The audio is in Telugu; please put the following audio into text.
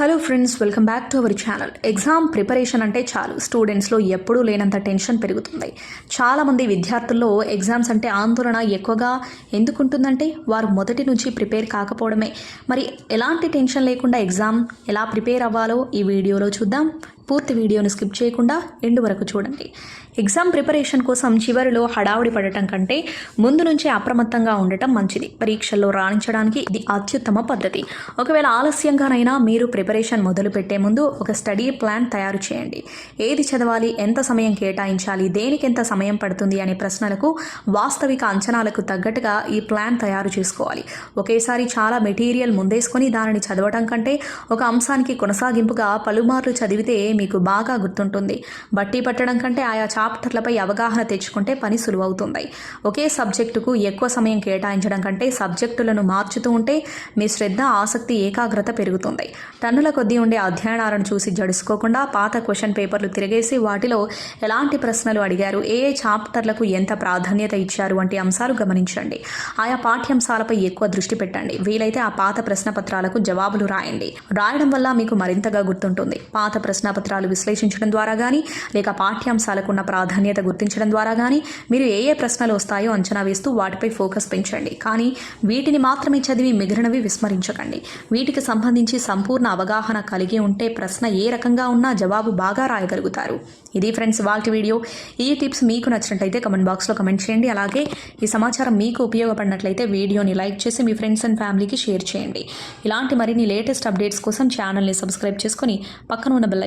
Hello friends welcome back to our channel exam preparation అంటే చాలు. స్టూడెంట్స్లో ఎప్పుడూ లేనంత టెన్షన్ పెరుగుతుంది. చాలామంది విద్యార్థుల్లో ఎగ్జామ్స్ అంటే ఆందోళన ఎక్కువగా ఎందుకు ఉంటుందంటే వారు మొదటి నుంచి ప్రిపేర్ కాకపోవడమే. మరి ఎలాంటి టెన్షన్ లేకుండా ఎగ్జామ్ ఎలా ప్రిపేర్ అవ్వాలో ఈ వీడియోలో చూద్దాం. పూర్తి వీడియోను స్కిప్ చేయకుండా ఎండు వరకు చూడండి. ఎగ్జామ్ ప్రిపరేషన్ కోసం చివరిలో హడావుడి పడటం కంటే ముందు నుంచే అప్రమత్తంగా ఉండటం మంచిది. పరీక్షల్లో రాణించడానికి ఇది అత్యుత్తమ పద్ధతి. ఒకవేళ ఆలస్యంగానైనా మీరు ప్రిపరేషన్ మొదలు పెట్టే ముందు ఒక స్టడీ ప్లాన్ తయారు చేయండి. ఏది చదవాలి ఎంత సమయం కేటాయించాలి దేనికి ఎంత సమయం పడుతుంది అనే ప్రశ్నలకు వాస్తవిక అంచనాలకు తగ్గట్టుగా ఈ ప్లాన్ తయారు చేసుకోవాలి. ఒకేసారి చాలా మెటీరియల్ ముందేసుకొని దానిని చదవటం కంటే ఒక అంశానికి కొనసాగింపుగా పలుమార్లు చదివితే మీకు బాగా గుర్తుంటుంది. బట్టి పట్టడం కంటే ఆయా చాప్టర్లపై అవగాహన తెచ్చుకుంటే పని సులువవుతుంది. ఒకే సబ్జెక్టుకు ఎక్కువ సమయం కేటాయించడం కంటే సబ్జెక్టులను మార్చుతూ ఉంటే మీ శ్రద్ధ ఆసక్తి ఏకాగ్రత పెరుగుతుంది. టన్నుల కొద్దీ ఉండే అధ్యయనాలను చూసి జడుసుకోకుండా పాత క్వశ్చన్ పేపర్లు తిరిగేసి వాటిలో ఎలాంటి ప్రశ్నలు అడిగారు ఏ ఏ చాప్టర్లకు ఎంత ప్రాధాన్యత ఇచ్చారు వంటి అంశాలు గమనించండి. ఆయా పాఠ్యాంశాలపై ఎక్కువ దృష్టి పెట్టండి. వీలైతే ఆ పాత ప్రశ్నపత్రాలకు జవాబులు రాయండి. రాయడం వల్ల మీకు మరింతగా గుర్తుంటుంది. పాత ప్రశ్న పత్రాలు విశ్లేషించడం ద్వారా కానీ లేక పాఠ్యాంశాలకు ఉన్న ప్రాధాన్యత గుర్తించడం ద్వారా కానీ మీరు ఏ ఏ ప్రశ్నలు వస్తాయో అంచనా వేస్తూ వాటిపై ఫోకస్ పెంచండి. కానీ వీటిని మాత్రమే చదివి మిగిలినవి విస్మరించకండి. వీటికి సంబంధించి సంపూర్ణ అవగాహన కలిగి ఉంటే ప్రశ్న ఏ రకంగా ఉన్నా జవాబు బాగా రాయగలుగుతారు. ఇది ఫ్రెండ్స్ వాటి వీడియో. ఈ టిప్స్ మీకు నచ్చినట్లయితే కమెంట్ బాక్స్లో కమెంట్ చేయండి. అలాగే ఈ సమాచారం మీకు ఉపయోగపడినట్లయితే వీడియోని లైక్ చేసి మీ ఫ్రెండ్స్ అండ్ ఫ్యామిలీకి షేర్ చేయండి. ఇలాంటి మరిన్ని లేటెస్ట్ అప్డేట్స్ కోసం ఛానల్ని సబ్స్క్రైబ్ చేసుకొని పక్కన ఉన్న బెల్